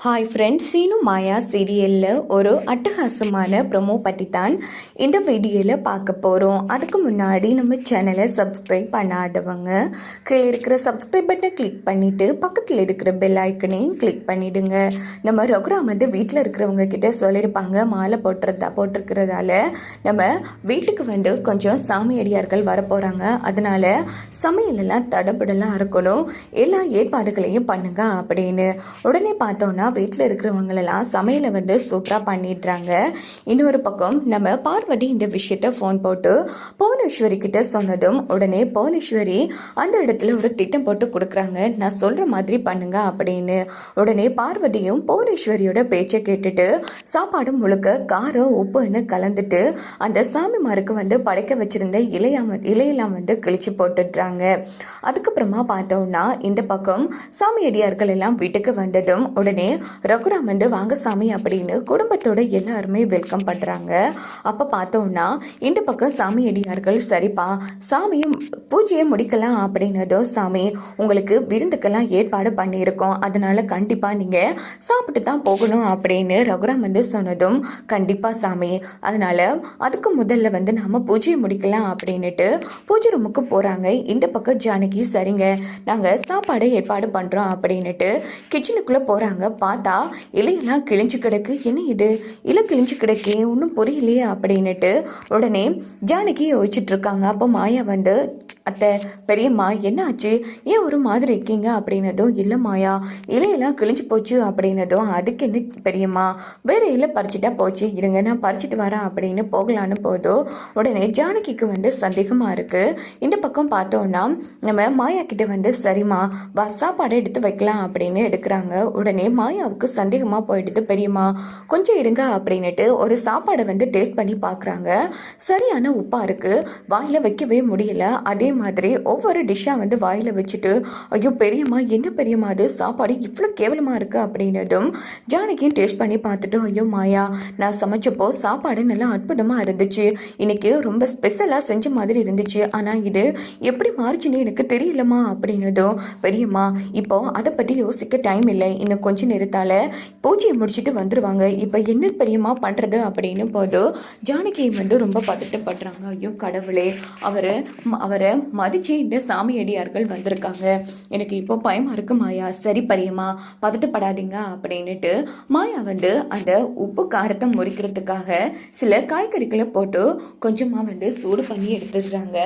Hi friends Seenu மாயா சீரியலில் ஒரு அட்டகாசமான ப்ரொமோ பற்றி தான் இந்த வீடியோவில் பார்க்க போகிறோம் அதுக்கு முன்னாடி நம்ம சேனலை சப்ஸ்கிரைப் பண்ணாதவங்க கீழே இருக்கிற சப்ஸ்கிரைப் பட்டனை கிளிக் பண்ணிவிட்டு பக்கத்தில் இருக்கிற பெல் ஐக்கனையும் கிளிக் பண்ணிவிடுங்க நம்ம ரகுராம் வந்து வீட்டில் இருக்கிறவங்க கிட்ட சொல்லியிருப்பாங்க மாலை போட்டுறதா போட்டிருக்கிறதால நம்ம வீட்டுக்கு வந்து கொஞ்சம் சாமியடியார்கள் வரப்போகிறாங்க அதனால் சமையலெல்லாம் தடப்படலாம் இருக்கணும் எல்லா ஏற்பாடுகளையும் பண்ணுங்க அப்படின்னு. உடனே பார்த்தோன்னா வீட்டில் இருக்கிறவங்களெல்லாம் சமையலை வந்து சூப்பராக பண்ணிடுறாங்க. இன்னொரு பக்கம் நம்ம பார்வதி இந்த விஷயத்த ஃபோன் போட்டு புவனேஸ்வரி கிட்ட சொன்னதும் உடனே புவனேஸ்வரி அந்த இடத்துல ஒரு திட்டம் போட்டு கொடுக்குறாங்க. நான் சொல்கிற மாதிரி பண்ணுங்க அப்படின்னு. உடனே பார்வதியும் புவனேஸ்வரியோட பேச்சை கேட்டுட்டு சாப்பாடு முழுக்க காரம் உப்புன்னு கலந்துட்டு அந்த சாமிமாருக்கு வந்து படைக்க வச்சிருந்த இலையாம இலையெல்லாம் வந்து கிழிச்சு போட்டுடுறாங்க. அதுக்கப்புறமா பார்த்தோம்னா இந்த பக்கம் சாமியடியார்கள் எல்லாம் வீட்டுக்கு வந்ததும் உடனே ரகுராம் வந்து வாங்க சாமி அப்படின்னு குடும்பத்தோட எல்லாருமே வெல்கம் பண்ணுறாங்க அப்போ பார்த்தோம்னா இந்த பக்கம் சாமி அடியார்கள் சரிப்பா சாமியும் பூஜையை முடிக்கலாம் அப்படின்னதும் சாமி உங்களுக்கு விருந்துக்கெல்லாம் ஏற்பாடு பண்ணியிருக்கோம். அதனால கண்டிப்பாக நீங்கள் சாப்பிட்டு தான் போகணும் அப்படின்னு ரகுராம் வந்து சொன்னதும் கண்டிப்பாக சாமி. அதனால் அதுக்கு முதல்ல வந்து நாம் பூஜையை முடிக்கலாம் அப்படின்னுட்டு பூஜை ரூமுக்கு போகிறாங்க இந்த பக்கம் ஜானகி சரிங்க நாங்கள் சாப்பாடு ஏற்பாடு பண்ணுறோம் அப்படின்னுட்டு கிச்சனுக்குள்ளே போகிறாங்க பார்த்தா இலையெல்லாம் கிழிஞ்சு கிடக்கு. என்ன இது? இலை கிழிஞ்சு கிடக்கே ஒன்றும் புரியலையே அப்படின்னுட்டு உடனே ஜானகி யோசிச்சுட்டு இருக்காங்க. அப்போ மாயா வந்து அத்தை பெரியம்மா என்ன ஆச்சு ஏன் ஒரு மாதிரி இருக்கீங்க அப்படின்னதும் இல்லை மாயா இலையெல்லாம் கிழிஞ்சு போச்சு அப்படின்னதும் அதுக்கு என்ன பெரியம்மா வேற இலை பறிச்சுட்டா போச்சு இருங்க நான் பறிச்சுட்டு வரேன் அப்படின்னு போகலான்னு போதோ உடனே ஜானகிக்கு வந்து சந்தேகமாக இருக்குது இந்த பக்கம் பார்த்தோன்னா நம்ம மாயா கிட்ட வந்து சரிம்மா வா சாப்பாடு எடுத்து வைக்கலாம் அப்படின்னு எடுக்கிறாங்க. உடனே மாயாவுக்கு சந்தேகமாக போயிடுது பெரியம்மா. கொஞ்சம் இருங்க அப்படின்னுட்டு ஒரு சாப்பாடை வந்து டேஸ்ட் பண்ணி பார்க்குறாங்க சரியான உப்பாக இருக்குது வாயில் வைக்கவே முடியல. அதே மாதிரி ஒவ்வொரு டிஷ்ஷாக வந்து வாயில் வச்சுட்டு ஐயோ பெரியம்மா என்ன பெரியம்மா அது? சாப்பாடு இவ்வளோ கேவலமாக இருக்குது அப்படின்னதும் ஜானகியும் டேஸ்ட் பண்ணி பார்த்துட்டு ஐயோ மாயா நான் சமைச்சப்போ சாப்பாடு நல்லா அற்புதமாக இருந்துச்சு. இன்றைக்கி ரொம்ப ஸ்பெஷலாக செஞ்ச மாதிரி இருந்துச்சு. ஆனால் இது எப்படி மாறுச்சுன்னு எனக்கு தெரியலம்மா அப்படின்னதும் பெரியம்மா இப்போ அதை பற்றி யோசிக்க டைம் இல்லை. இன்னும் கொஞ்சம் நேரத்தால் பூஜையை முடிச்சுட்டு வந்துடுவாங்க இப்போ என்ன பெரியம்மா பண்ணுறது அப்படின்னு போது ஜானகியை வந்து ரொம்ப பதட்டப்படுறாங்க ஐயோ கடவுளே அவர் அவரை மதிச்சு இந்த சாமியடியார்கள் வந்திருக்காங்க. எனக்கு இப்போ பயமா இருக்கு மாயா. சரி பரியம்மா. பதட்டப்படாதீங்க அப்படின்னுட்டு மாயா வந்து அந்த உப்பு காரத்தை முறிக்கிறதுக்காக சில காய்கறிகளை போட்டு கொஞ்சமாக வந்து சூடு பண்ணி எடுத்துடுறாங்க.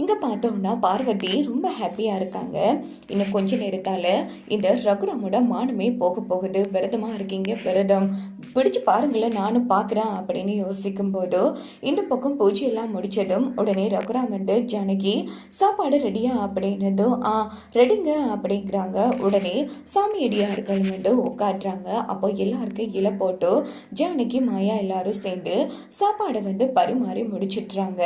இங்கே பார்த்தோம்னா பார்வதி ரொம்ப ஹாப்பியாக இருக்காங்க. இன்னும் கொஞ்ச நேரத்தால் இந்த ரகுராமோட மானமே போக போகுது. விரதமாக இருக்கீங்க விரதம். பிடிச்சு பாருங்களேன் நானும் பார்க்குறேன் அப்படின்னு யோசிக்கும் போது இந்த பக்கம் பூஜையெல்லாம் முடிச்சதும் உடனே ரகுராம் வந்து ஜானகி சாப்பாடு ரெடியா அப்படின்னதும் ஆ ரெடிங்க அப்படிங்கிறாங்க. உடனே சாமி சாமியடியார்கள் வந்து உட்காடுறாங்க அப்போ எல்லாருக்கும் இலை போட்டு ஜானகி மாயா எல்லாரும் சேர்ந்து சாப்பாடை வந்து பரிமாறி முடிச்சிட்றாங்க.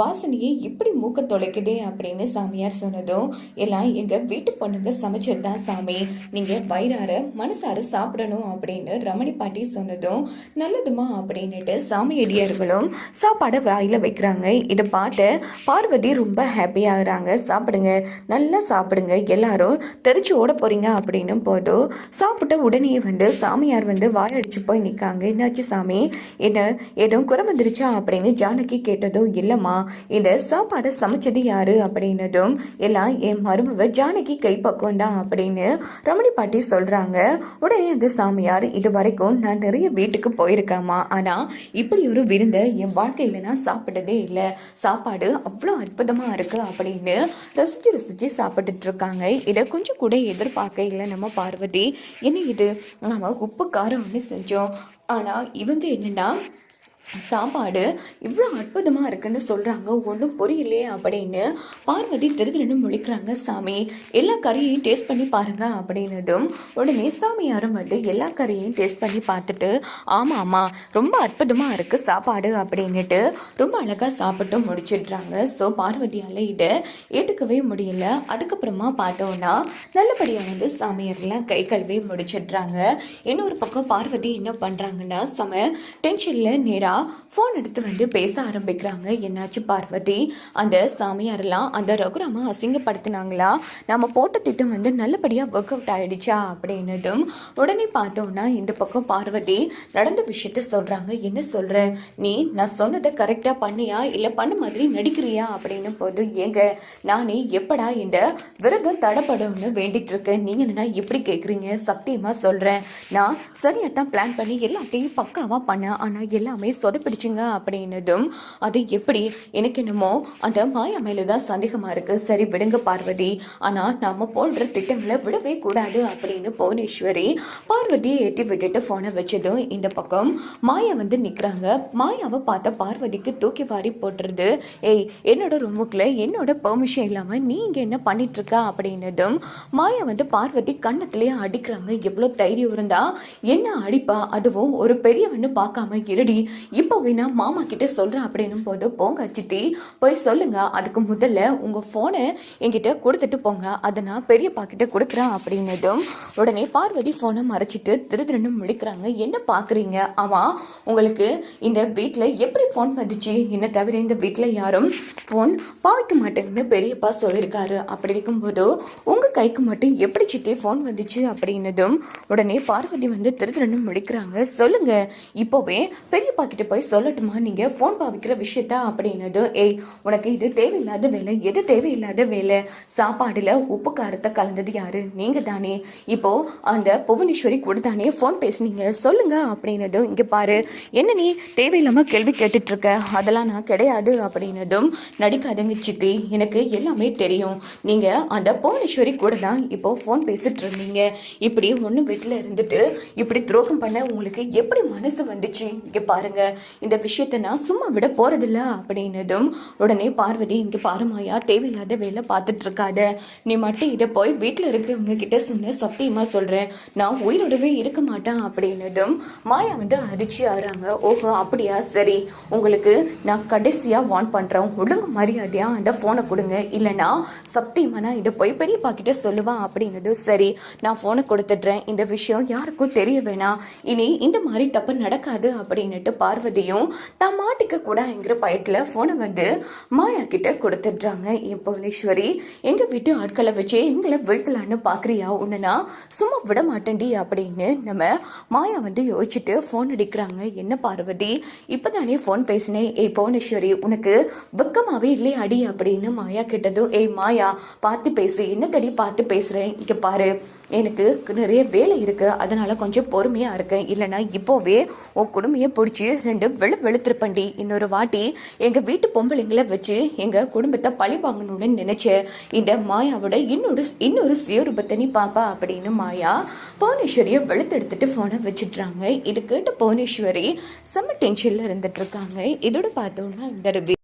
வாசனையே இப்படி மூக்க தொலைக்குதே அப்படின்னு சாமியார் சொன்னதும் எல்லாம் எங்கள் வீட்டு பொண்ணுங்க சமைச்சது தான் சாமி. நீங்கள் வயிறார மனசார சாப்பிடணும் அப்படின்னு ரமணி பாட்டி சொன்னதும் நல்லதுமா அப்படின்னுட்டு சாமியடியார்களும் சாப்பாடை வாயில் வைக்கிறாங்க. இதை பார்த்து பார்வதி ரொம்ப ஹாப்பி ஹாப்பியாகிறாங்க சாப்பிடுங்க. நல்லா சாப்பிடுங்க. எல்லாரும் தெரிச்சு ஓட போறீங்க அப்படின்னும் போதும் சாப்பிட்ட உடனே வந்து சாமியார் வந்து வாயடிச்சு போய் நிற்காங்க என்னாச்சு சாமி? என்ன ஏதோ குறை வந்துருச்சா அப்படின்னு ஜானகி கேட்டதும் இல்லைம்மா இந்த சாப்பாடை சமைச்சது யாரு அப்படின்னதும் எல்லாம் என் மருமவ ஜானகி கைப்பக்கம் தான் அப்படின்னு ரமணி பாட்டி சொல்றாங்க. உடனே அந்த சாமியார் இது வரைக்கும் நான் நிறைய வீட்டுக்கு போயிருக்கேம்மா. ஆனால் இப்படி ஒரு விருந்தை என் வாழ்க்கையில் நான் சாப்பிட்டதே இல்லை. சாப்பாடு அவ்வளோ அற்புதமாக இருக்குது அப்படின்னு ரசித்து ரசித்து சாப்பிட்டுட்டு இருக்காங்க இதை கொஞ்சம் கூட எதிர்பார்க்க இல்லை நம்ம பார்வதி. என்ன இது? நம்ம உப்பு காரம் ஒன்று செஞ்சோம். ஆனால் இவங்க என்னென்னா சாப்பாடு இவ்வளோ அற்புதமாக இருக்குன்னு சொல்கிறாங்க ஒன்றும் புரியலையே அப்படின்னு பார்வதி திருதிருன்னு முழிக்கிறாங்க. சாமி எல்லா கறியையும் டேஸ்ட் பண்ணி பாருங்கள் அப்படின்னதும் உடனே சாமியாரும் வந்து எல்லா கறியையும் டேஸ்ட் பண்ணி பார்த்துட்டு ஆமாம் ஆமாம் ரொம்ப அற்புதமாக இருக்குது சாப்பாடு அப்படின்னுட்டு ரொம்ப அழகாக சாப்பிட்டு முடிச்சிடுறாங்க. ஸோ பார்வதியால் இதை ஏற்றுக்கவே முடியல. அதுக்கப்புறமா பார்த்தோன்னா நல்லபடியாக வந்து சாமியார்லாம் கை கழுவி முடிச்சிடுறாங்க. இன்னொரு பக்கம் பார்வதி என்ன பண்ணுறாங்கன்னா செம டென்ஷனில் நேராக ஃபோன் எடுத்து வந்து பேச ஆரம்பிக்கிறாங்க. என்னாச்சு பார்வதி? அந்த சாமியாரெல்லாம் அந்த ரகுராம அசிங்கப்படுத்தினாங்களா? நம்ம போட்ட திட்டம் வந்து நல்லபடியாக ஒர்க் அவுட் ஆகிடுச்சா அப்படின்னதும் உடனே பார்த்தோன்னா இந்த பக்கம் பார்வதி நடந்த விஷயத்த சொல்கிறாங்க என்ன சொல்கிற நீ நான் சொன்னதை கரெக்டாக பண்ணியா? இல்லை பண்ண மாதிரி நடிக்கிறியா? அப்படின்னு போது ஏங்க நானே எப்படா இந்த விரதம் தடப்படும்னு வேண்டிட்டு இருக்கேன் நீங்கள் என்ன எப்படி கேட்குறீங்க சத்தியமாக சொல்கிறேன் நான் சரியாக தான் பிளான் பண்ணி எல்லாத்தையும் பக்காவாக பண்ணேன். ஆனால் எல்லாமே சொதப்பிடிச்சிங்க அப்படின்னதும் அது எப்படி? எனக்கு என்னமோ அந்த மாயா மேலே தான் சந்தேகமாக இருக்குது சரி விடுங்க பார்வதி. ஆனால் நம்ம போடுற திட்டங்களை விடவே கூடாது அப்படின்னு புவனேஸ்வரி பார்வதியை ஏற்றி விட்டுட்டு ஃபோனை வச்சதும் இந்த பக்கம் மாயா வந்து நிற்கிறாங்க மாயாவை பார்த்த பார்வதிக்கு தூக்கி வாரி போட்டுருது. ஏய் என்னோட ரூமுக்குள்ள என்னோட பெர்மிஷன் இல்லாமல் நீங்க என்ன பண்ணிட்டு இருக்கா அப்படின்னதும் மாயா வந்து பார்வதி கண்ணத்திலேயே அடிக்கிறாங்க. எவ்வளோ தைரியம் இருந்தா என்ன அடிப்பா? அதுவும் ஒரு பெரியவன்னு பார்க்காம இருடி. இப்போ வேணா மாமா கிட்ட சொல்கிறேன் அப்படின்னும் போது போங்க சித்தி போய் சொல்லுங்க. அதுக்கு முதல்ல உங்கள் ஃபோனை என்கிட்ட கொடுத்துட்டு போங்க. அதை நான் பெரியப்பா கிட்ட கொடுக்குறேன் அப்படின்னதும் உடனே பார்வதி ஃபோனை மறைச்சிட்டு திருதிருன்னு முழிக்கிறாங்க. என்ன பார்க்குறீங்க? ஆமாம் உங்களுக்கு இந்த வீட்டில் எப்படி ஃபோன் வந்துச்சு? என்ன தவிர இந்த வீட்டில் யாரும் ஃபோன் பாவிக்க மாட்டேங்கன்னு பெரியப்பா சொல்லியிருக்காரு. அப்படி இருக்கும்போது உங்கள் கைக்கு மட்டும் எப்படி சித்தி ஃபோன் வந்துச்சு? அப்படின்னதும் உடனே பார்வதி வந்து திருதிருன்னு முழிக்கிறாங்க. சொல்லுங்க இப்போவே பெரியப்பா கிட்ட போய் சொல்லட்டுமா? நீங்க ஃபோன் பாவிக்கிற விஷயத்த அப்படின்னது ஏய் உனக்கு இது தேவையில்லாத வேலை எது தேவையில்லாத வேலை? சாப்பாடுல உப்பு காரத்தை கலந்தது யாரு? நீங்க தானே. இப்போ அந்த புவனேஸ்வரி கூட தானே ஃபோன் பேசுனீங்க. சொல்லுங்க அப்படின்னதும் இங்க பாரு என்ன நீ தேவையில்லாம கேள்வி கேட்டுட்டு இருக்க அதெல்லாம் நான் கிடையாது அப்படின்னதும் நடிக்காதங்க சித்தி எனக்கு எல்லாமே தெரியும். நீங்க அந்த புவனேஸ்வரி கூட தான் இப்போ ஃபோன் பேசிட்டு இருந்தீங்க இப்படி ஒன்று வீட்டில் இருந்துட்டு இப்படி துரோகம் பண்ண உங்களுக்கு எப்படி மனசு வந்துச்சு? இங்கே பாருங்க. இந்த விஷயத்தை நான் சும்மா விட போறதில்ல அப்படின்னதும் உடனே பார்வதி இங்கே பாருமாயா தேவையில்லாத வேலை பார்த்துட்டு இருக்காத நீ மட்டும் இதை போய் வீட்டில் இருக்கிறவங்க கிட்ட சொன்ன சத்தியமா சொல்றேன். நான் உயிரோடவே இருக்க மாட்டேன் அப்படின்னதும் மாயா வந்து அடிச்சு ஆறாங்க. ஓஹோ அப்படியா? சரி. உங்களுக்கு நான் கடைசியா வான் பண்றேன். ஒழுங்கு மரியாதையா அந்த ஃபோனை கொடுங்க. இல்லைன்னா சத்தியமா நான் இதை போய் பெரியப்பா கிட்ட சொல்லுவான் அப்படின்னது சரி நான் ஃபோனை கொடுத்துட்றேன். இந்த விஷயம் யாருக்கும் தெரிய வேணாம். இனி இந்த மாதிரி தப்பு நடக்காது அப்படின்னுட்டு பார்வதியும் தான் மாட்டிக்க கூடாங்கிற பயத்தில் ஃபோனை வந்து மாயா கிட்ட கொடுத்துட்றாங்க. என் புவனேஸ்வரி எங்கள் வீட்டு ஆட்களை வச்சு எங்களை வீழ்த்தலான்னு பார்க்குறியா உன்னை சும்மா விட மாட்டேன்டி அப்படின்னு நம்ம மாயா வந்து யோசிச்சுட்டு ஃபோன் அடிக்கிறாங்க. என்ன பார்வதி இப்போ தானே ஃபோன் பேசினேன். ஏய் புவனேஸ்வரி உனக்கு வெக்கமாகவே இல்லை அடி அப்படின்னு மாயா கேட்டதும் ஏய் மாயா பார்த்து பேசு. என்னத்தடி பார்த்து பேசுகிறேன் இங்கே பாரு எனக்கு நிறைய வேலை இருக்குது அதனால் கொஞ்சம் பொறுமையாக இருக்கேன். இல்லைன்னா இப்போவே உன் குடுமையை பிடிச்சி ரெண்டு வெளு வெளுத்திருப்பண்டி. இன்னொரு வாட்டி எங்கள் வீட்டு பொம்பளைங்களை வச்சு எங்கள் குடும்பத்தை பழி வாங்கணும்னு நினச்சேன் இந்த மாயாவோட இன்னொரு இன்னொரு சுயரூபத்தை நீ பாப்பா அப்படின்னு மாயா புவனேஸ்வரியை வெளுத்தெடுத்துட்டு ஃபோனை வச்சிட்றாங்க இது கேட்டு புவனேஸ்வரி செம்ம டென்ஷனில் இருந்துட்டு இருக்காங்க. இதோட பார்த்தோம்னா இந்த